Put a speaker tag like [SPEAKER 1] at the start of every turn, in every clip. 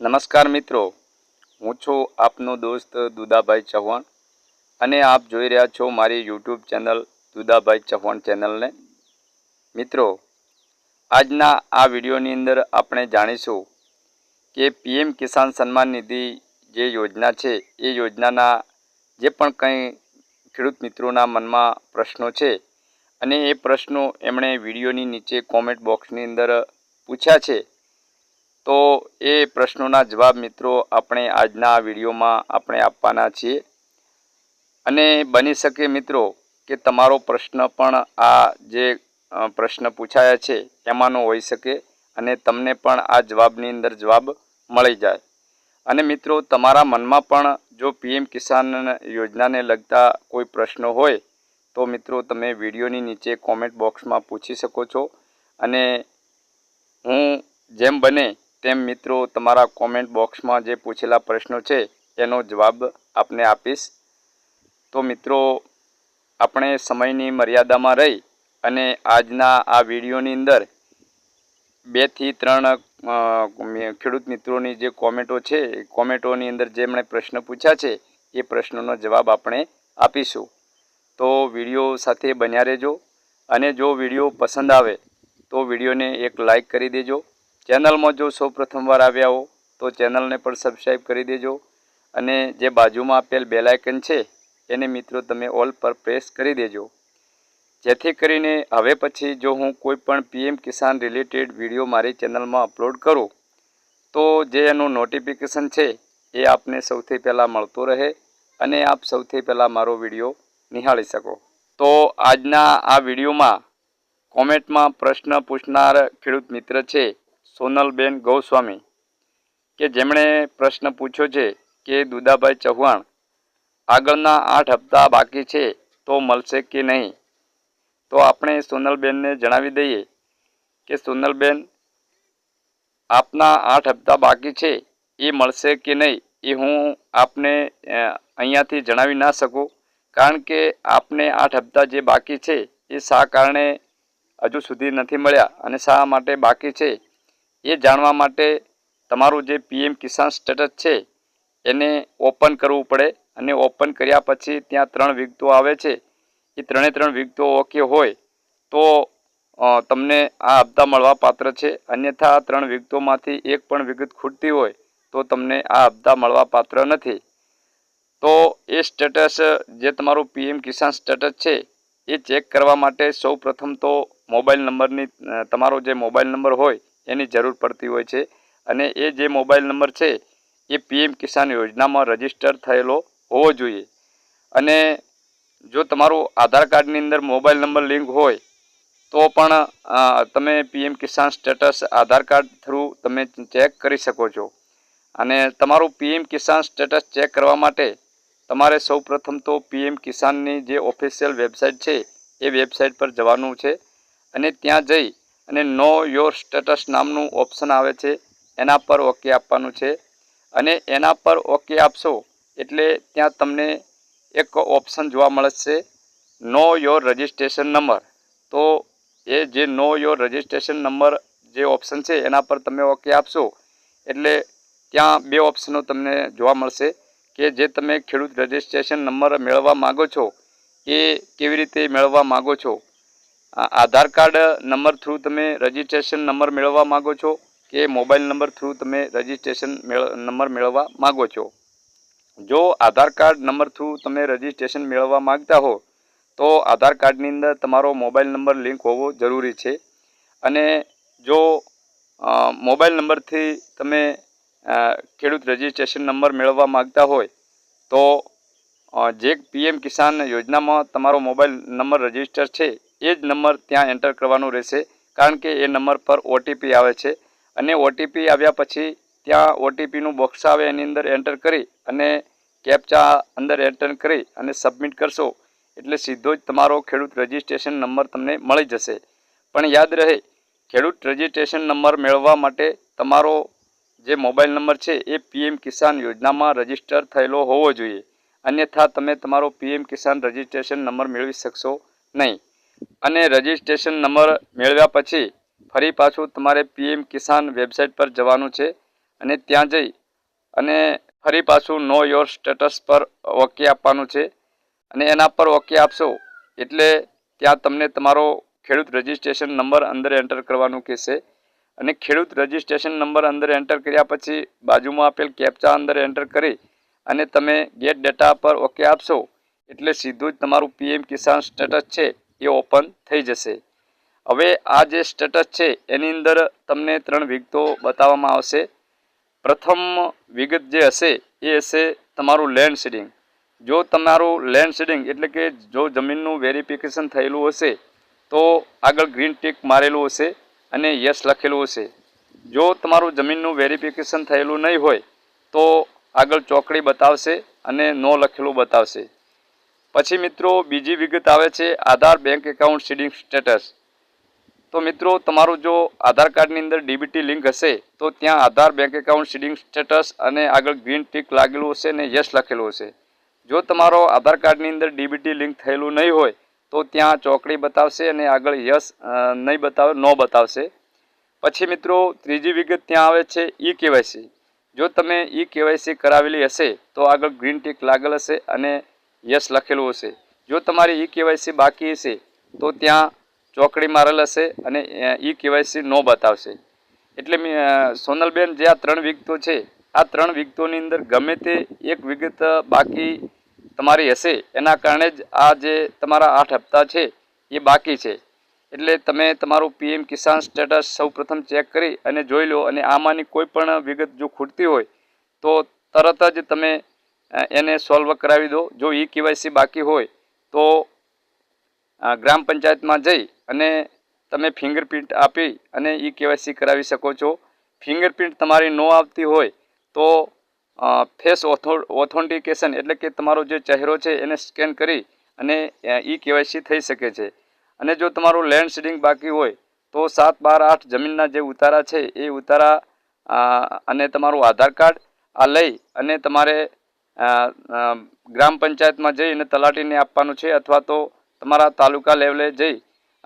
[SPEAKER 1] નમસ્કાર મિત્રો. હું છું આપનો દોસ્ત દુદાભાઈ ચૌહાણ અને આપ જોઈ રહ્યા છો મારી યુટ્યુબ ચેનલ દુદાભાઈ ચૌહાણ ચેનલને. મિત્રો, આજના આ વિડીયોની અંદર આપણે જાણીશું કે પીએમ કિસાન સન્માન નિધિ જે યોજના છે, એ યોજનાના જે પણ કંઈ ખેડૂત મિત્રોના મનમાં પ્રશ્નો છે અને એ પ્રશ્નો એમણે વિડીયોની નીચે કોમેન્ટ બોક્સની અંદર પૂછ્યા છે. તો એ પ્રશ્નોના જવાબ મિત્રો આપણે આજના વિડીયોમાં આપણે આપવાના છીએ. અને બની શકે મિત્રો કે તમારો પ્રશ્ન પણ આ જે પ્રશ્ન પૂછાયા છે એમાંનો હોઈ શકે અને તમને પણ આ જવાબની અંદર જવાબ મળી જાય. અને મિત્રો તમારા મનમાં પણ જો પીએમ કિસાન યોજનાને લગતા કોઈ પ્રશ્નો હોય તો મિત્રો તમે વિડીયોની નીચે કોમેન્ટ બોક્સમાં પૂછી શકો છો. અને હું જેમ બને તેમ મિત્રો, તમારા કોમેન્ટ બોક્સમાં જે પૂછેલા પ્રશ્નો છે, એનો જવાબ આપને આપીશ. તો મિત્રો, આપણે સમયની મર્યાદામાં રહી અને આજના આ વિડીયોની અંદર બેથી ત્રણ ખેડૂત મિત્રોની જે કોમેન્ટો છે, એ કોમેન્ટોની અંદર જેમણે પ્રશ્ન પૂછ્યા છે, એ પ્રશ્નોનો જવાબ આપણે આપીશું. તો વીડિયો સાથે બન્યા રહેજો અને જો વીડિયો પસંદ આવે, તો વિડીયોને એક લાઈક કરી દેજો. ચેનલમાં જો સૌ પ્રથમવાર આવ્યા હો, તો ચેનલને પણ સબસ્ક્રાઈબ કરી દેજો અને જે બાજુમાં આપેલ બેલાયકન છે, એને મિત્રો તમે ઓલ પર પ્રેસ કરી દેજો. જેથી કરીને હવે પછી જો હું કોઈ પણ પીએમ કિસાન રિલેટેડ વીડિયો મારી ચેનલમાં અપલોડ કરું, તો જે એનું નોટિફિકેશન છે, એ આપને સૌથી પહેલાં મળતો રહે અને આપ સૌથી પહેલાં મારો વીડિયો નિહાળી શકો. તો આજના આ વિડીયોમાં કોમેન્ટમાં પ્રશ્ન પૂછનાર ખેડૂત મિત્ર છે સોનલબેન ગૌસ્વામી કે જેમણે પ્રશ્ન પૂછ્યો છે કે દુદાભાઈ ચૌહાણ આગળના આઠ હપ્તા બાકી છે તો મળશે કે નહીં? તો આપણે સોનલબેનને જણાવી દઈએ કે સોનલબેન, આપના આઠ હપ્તા બાકી છે, એ મળશે કે નહીં એ હું આપને અહીંયાથી જણાવી ના શકું. કારણ કે આપને આઠ હપ્તા જે બાકી છે એ શા કારણે હજુ સુધી નથી મળ્યા અને શા માટે બાકી છે? એ જાણવા માટે તમારું જે પીએમ કિસાન સ્ટેટસ છે, એને ઓપન કરવું પડે અને ઓપન કર્યા પછી ત્યાં ત્રણ વિગતો આવે છે. એ ત્રણે ત્રણ વિગતો ઓકે હોય તો તમને આ હપ્તા મળવા પાત્ર છે. અન્યથા આ ત્રણ વિગતોમાંથી એક પણ વિગત ખૂટતી હોય તો તમને આ હપ્તા મળવા પાત્ર નથી. તો એ સ્ટેટસ, જે તમારું પીએમ કિસાન સ્ટેટસ છે, એ ચેક કરવા માટે સૌ પ્રથમ તો મોબાઈલ નંબરની તમારો જે મોબાઈલ નંબર હોય એની જરૂર પડતી હોય છે. અને એ જે મોબાઈલ નંબર છે, એ પીએમ કિસાન યોજનામાં રજિસ્ટર થયેલો હોવો જોઈએ. અને જો તમારું આધાર કાર્ડની અંદર મોબાઈલ નંબર લિંક હોય, તો પણ તમે PM Kisan status Aadhaar card through તમે ચેક કરી શકો છો. અને તમારું પીએમ કિસાન સ્ટેટસ ચેક કરવા માટે તમારે સૌપ્રથમ તો પીએમ કિસાનની જે ઓફિશિયલ વેબસાઇટ છે, એ વેબસાઇટ પર જવાનું છે. અને ત્યાં જઈ અને નો યોર સ્ટેટસ નામનું ઓપ્શન આવે છે. એના પર ઓકે આપવાનું છે. અને એના પર ઓકે આપશો એટલે ત્યાં તમને એક ઓપ્શન જોવા મળશે. Know your registration number. તો એ જે નો યોર રજિસ્ટ્રેશન નંબર જે ઓપ્શન છે, એના પર તમે ઓકે આપશો. એટલે ત્યાં બે ઓપ્શનો તમને જોવા મળશે કે જે તમે ખેડૂત રજિસ્ટ્રેશન નંબર મેળવવા માગો છો એ કેવી રીતે મેળવવા માગો છો. આધાર કાર્ડ નંબર થ્રુ તમે રજિસ્ટ્રેશન નંબર મેળવવા માગો છો કે મોબાઈલ નંબર થ્રુ તમે રજિસ્ટ્રેશન નંબર મેળવવા માગો છો? જો આધાર કાર્ડ નંબર થ્રુ તમે રજિસ્ટ્રેશન મેળવવા માગતા હો, તો આધાર કાર્ડની અંદર તમારો મોબાઈલ નંબર લિંક હોવો જરૂરી છે. અને જો મોબાઈલ નંબરથી તમે ખેડૂત રજિસ્ટ્રેશન નંબર મેળવવા માગતા હોય, તો જે પીએમ કિસાન યોજનામાં તમારો મોબાઈલ નંબર રજિસ્ટર છે એ જ નંબર ત્યાં એન્ટર કરવાનો રહેશે. કારણ કે એ નંબર પર ઓટીપી આવે છે. અને ઓટીપી આવ્યા પછી ત્યાં ઓટીપીનું બોક્સ આવે એની અંદર એન્ટર કરી અને કેપ્ચા અંદર એન્ટર કરી અને સબમિટ કરશો. એટલે સીધો જ તમારો ખેડૂત રજિસ્ટ્રેશન નંબર તમને મળી જશે. પણ યાદ રહે, ખેડૂત રજિસ્ટ્રેશન નંબર મેળવવા માટે તમારો જે મોબાઈલ નંબર છે એ પીએમ કિસાન યોજનામાં રજિસ્ટર થયેલો હોવો જોઈએ. અન્યથા તમે તમારો પીએમ કિસાન રજિસ્ટ્રેશન નંબર મેળવી શકશો નહીં. અને રજિસ્ટ્રેશન નંબર મેળવ્યા પછી ફરી પાછું તમારે પીએમ કિસાન વેબસાઇટ પર જવાનું છે અને ત્યાં જઈ અને ફરી પાછું નો યોર સ્ટેટસ પર ઓકે આપવાનું છે. અને એના પર ઓકે આપશો એટલે ત્યાં તમને તમારો ખેડૂત રજિસ્ટ્રેશન નંબર અંદર એન્ટર કરવાનું કહેશે. અને ખેડૂત રજિસ્ટ્રેશન નંબર અંદર એન્ટર કર્યા પછી બાજુમાં આપેલ કેપ્ચા અંદર એન્ટર કરી અને તમે ગેટ ડેટા પર ઓકે આપશો એટલે સીધું જ તમારું પીએમ કિસાન સ્ટેટસ છે. એ ઓપન થઈ જશે. હવે આ જે સ્ટેટસ છે, એની અંદર તમને ત્રણ વિગતો બતાવવામાં આવશે. પ્રથમ વિગત જે હશે, એ હશે તમારું લેન્ડ સીડિંગ જો તમારું લેન્ડ સીડિંગ એટલે કે જો જમીનનું વેરિફિકેશન થયેલું હશે, તો આગળ ગ્રીન ટીક મારેલું હશે અને યસ લખેલું હશે. જો તમારું જમીનનું વેરિફિકેશન થયેલું નહીં હોય, તો આગળ ચોકડી બતાવશે અને નો લખેલું બતાવશે. પછી મિત્રો બીજી વિગત આવે છે Aadhaar bank account seeding status તો મિત્રો તમારું જો આધાર કાર્ડની અંદર ડીબીટી લિંક હશે, તો ત્યાં Aadhaar bank account seeding status અને આગળ ગ્રીન ટીક લાગેલું હશે અને યસ લખેલું હશે. જો તમારો આધાર કાર્ડની અંદર ડીબીટી લિંક થયેલું નહીં હોય, તો ત્યાં ચોકડી બતાવશે અને આગળ યસ નહીં બતાવે, નો બતાવશે. પછી મિત્રો ત્રીજી વિગત ત્યાં આવે છે ઈ કેવાયસી જો તમે ઈ કેવાયસી કરાવેલી હશે, તો આગળ ગ્રીન ટીક લાગેલ હશે અને યસ લખેલું હશે. જો તમારી ઈ કેવાયસી બાકી હશે, તો ત્યાં ચોકડી મારેલ હશે અને ઈ કેવાયસી નો બતાવશે. એટલે સોનલબેન, જે આ ત્રણ વિગતો છે, આ ત્રણ વિગતોની અંદર ગમે તે એક વિગત બાકી તમારી હશે, એના કારણે જ આ જે તમારા આઠ હપ્તા છે, એ બાકી છે. એટલે તમે તમારું પીએમ કિસાન સ્ટેટસ સૌ ચેક કરી અને જોઈ લો અને આમાંની કોઈ પણ વિગત જો ખૂટતી હોય, તો તરત જ તમે એને સોલ્વ કરાવી દો. જો ઈ કેવાયસી બાકી હોય તો ગ્રામ પંચાયતમાં જઈ અને તમે ફિંગરપ્રિન્ટ આપી અને ઈ કેવાયસી કરાવી શકો છો. ફિંગરપ્રિન્ટ તમારી ન આવતી હોય તો ફેસ ઓથોન્ટિકેશન એટલે કે તમારો જે ચહેરો છે એને સ્કેન કરી અને ઈ કેવાયસી થઈ શકે છે. અને જો તમારું લેન્ડ સીડિંગ બાકી હોય તો સાત બાર આઠ જમીનના જે ઉતારા છે એ ઉતારા અને તમારું આધાર કાર્ડ આ લઈ અને તમારે ગ્રામ પંચાયતમાં જઈ અને તલાટીને આપવાનું છે અથવા તો તમારા તાલુકા લેવલે જઈ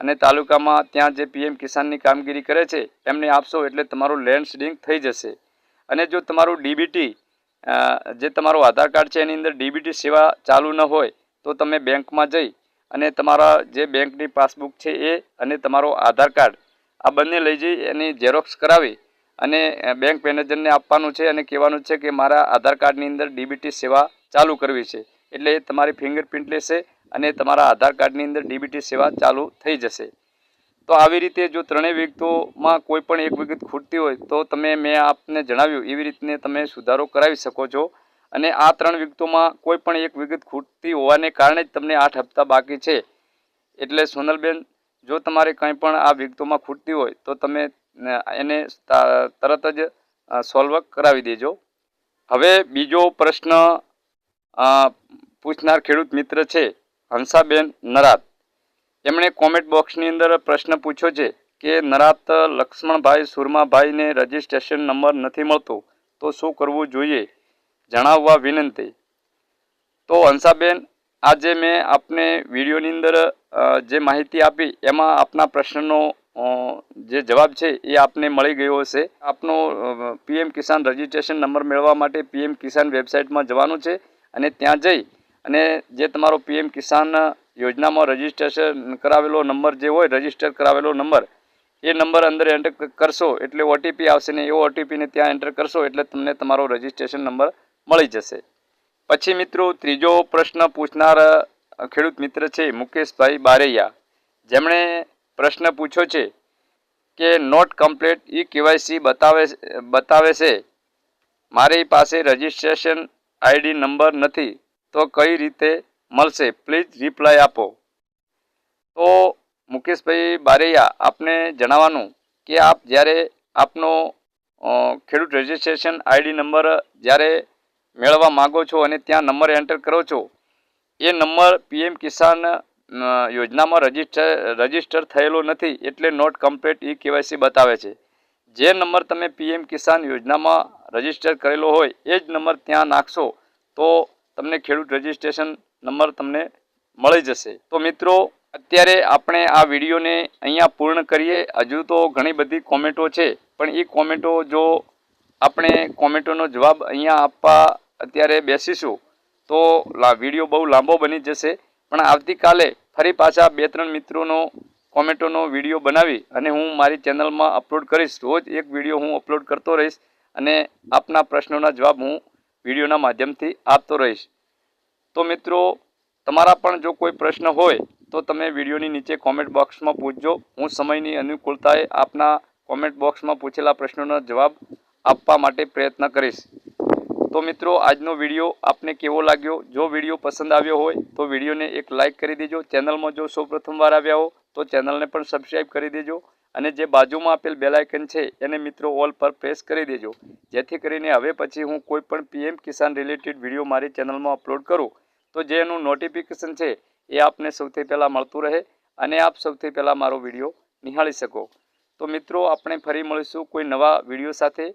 [SPEAKER 1] અને તાલુકામાં ત્યાં જે પીએમ કિસાનની કામગીરી કરે છે એમને આપશો એટલે તમારું લેન્ડ સીડિંગ થઈ જશે. અને જો તમારું ડીબીટી જે તમારું આધાર કાર્ડ છે એની અંદર ડીબીટી સેવા ચાલુ ન હોય, તો તમે બેંકમાં જઈ અને તમારા જે બેંકની પાસબુક છે એ અને તમારો આધાર કાર્ડ, આ બંને લઈ જઈ એની ઝેરોક્સ કરાવી અને બેંક મેનેજરને આપવાનું છે અને કહેવાનું છે કે મારા આધાર કાર્ડની અંદર ડીબીટી સેવા ચાલુ કરવી છે. એટલે એ તમારી ફિંગરપ્રિન્ટ લેશે અને તમારા આધાર કાર્ડની અંદર ડીબીટી સેવા ચાલુ થઈ જશે. તો આવી રીતે જો ત્રણેય વિગતોમાં કોઈ પણ એક વિગત ખૂટતી હોય તો તમે મેં આપને જણાવ્યું એવી રીતને તમે સુધારો કરાવી શકો છો. અને આ ત્રણ વિગતોમાં કોઈ પણ એક વિગત ખૂટતી હોવાને કારણે જ તમને આઠ હપ્તા બાકી છે. એટલે સોનલબેન, જો તમારે કંઈ પણ આ વિગતોમાં ખૂટતી હોય તો તમે એને તરત જ સોલ્વ કરાવી દેજો. હવે બીજો પ્રશ્ન પૂછનાર ખેડૂત મિત્ર છે, હંસાબેન નરાત. એમણે કોમેન્ટ બોક્સની અંદર પ્રશ્ન પૂછ્યો છે કે, નરાત, લક્ષ્મણભાઈ સુરમાભાઈને રજિસ્ટ્રેશન નંબર નથી મળતો, તો શું કરવું જોઈએ? જણાવવા વિનંતી. તો હંસાબેન, આજે મેં આપને વિડીયોની અંદર જે માહિતી આપી, એમાં આપના પ્રશ્નનો જે જવાબ છે એ આપને મળી ગયો હશે. આપનો પીએમ કિસાન રજિસ્ટ્રેશન નંબર મેળવવા માટે પીએમ કિસાન વેબસાઇટમાં જવાનું છે અને ત્યાં જઈ અને જે તમારો પીએમ કિસાન યોજનામાં રજિસ્ટ્રેશન કરાવેલો નંબર જે હોય, રજિસ્ટર કરાવેલો નંબર, એ નંબર અંદર એન્ટર કરશો એટલે ઓટીપી આવશે ને એ ઓટીપીને ત્યાં એન્ટર કરશો એટલે તમને તમારો રજિસ્ટ્રેશન નંબર મળી જશે. પછી મિત્રો ત્રીજો પ્રશ્ન પૂછનાર ખેડૂત મિત્ર છે મુકેશભાઈ બારૈયા. જેમણે પ્રશ્ન પૂછ્યો છે કે નોટ કમ્પ્લીટ ઈ કેવાયસી બતાવે બતાવે છે. મારી પાસે રજિસ્ટ્રેશન આઈડી નંબર નથી, તો કઈ રીતે મળશે? પ્લીઝ રિપ્લાય આપો. તો મુકેશભાઈ બારૈયા, આપને જણાવવાનું કે આપ જ્યારે આપનો ખેડૂત રજિસ્ટ્રેશન આઈડી નંબર જ્યારે મેળવવા માગો છો અને ત્યાં નંબર એન્ટર કરો છો, એ નંબર પીએમ કિસાન યોજનામાં રજિસ્ટર રજિસ્ટર થયેલો નથી એટલે નોટ કમ્પ્લીટ ઈ કેવાયસી બતાવે છે. જે નંબર તમે પીએમ કિસાન યોજનામાં રજિસ્ટર કરેલો હોય, એ જ નંબર ત્યાં નાખશો તો તમને ખેડૂત રજિસ્ટ્રેશન નંબર તમને મળી જશે. તો મિત્રો, અત્યારે આપણે આ વિડીયોને અહીંયા પૂર્ણ કરીએ. હજુ તો ઘણી બધી કોમેન્ટો છે, પણ એ કોમેન્ટો જો આપણે કોમેન્ટોનો જવાબ અહીંયા આપવા અત્યારે બેસીશું, તો વીડિયો બહુ લાંબો બની જશે. પણ આવતીકાલે ફરી પાછા બે ત્રણ મિત્રોનો, કોમેન્ટોનો વીડિયો બનાવી અને હું મારી ચેનલમાં અપલોડ કરીશ. રોજ એક વીડિયો હું અપલોડ કરતો રહીશ અને આપના પ્રશ્નોના જવાબ હું વિડીયોના માધ્યમથી આપતો રહીશ. તો મિત્રો, તમારા પણ જો કોઈ પ્રશ્ન હોય, તો તમે વિડીયોની નીચે કોમેન્ટ બોક્સમાં પૂછજો. હું સમયની અનુકૂળતાએ આપના કોમેન્ટ બોક્સમાં પૂછેલા પ્રશ્નોનો જવાબ આપવા માટે પ્રયત્ન કરીશ. તો મિત્રો, આજનો વીડિયો આપને કેવો લાગ્યો? જો વીડિયો પસંદ આવ્યો હોય, તો વિડીયોને એક લાઇક કરી દેજો. ચેનલમાં જો સૌ પ્રથમવાર આવ્યા હો, તો ચેનલને પણ સબસ્ક્રાઈબ કરી દેજો અને જે બાજુમાં આપેલ બેલાઇકન છે, એને મિત્રો ઓલ પર પ્રેસ કરી દેજો. જેથી કરીને હવે પછી હું કોઈ પણ પીએમ કિસાન રિલેટેડ વીડિયો મારી ચેનલમાં અપલોડ કરું. તો જે એનું નોટિફિકેશન છે, એ આપને સૌથી પહેલાં મળતું રહે અને આપ સૌથી પહેલાં મારો વીડિયો નિહાળી શકો. તો મિત્રો, આપણે ફરી મળીશું કોઈ નવા વીડિયો સાથે.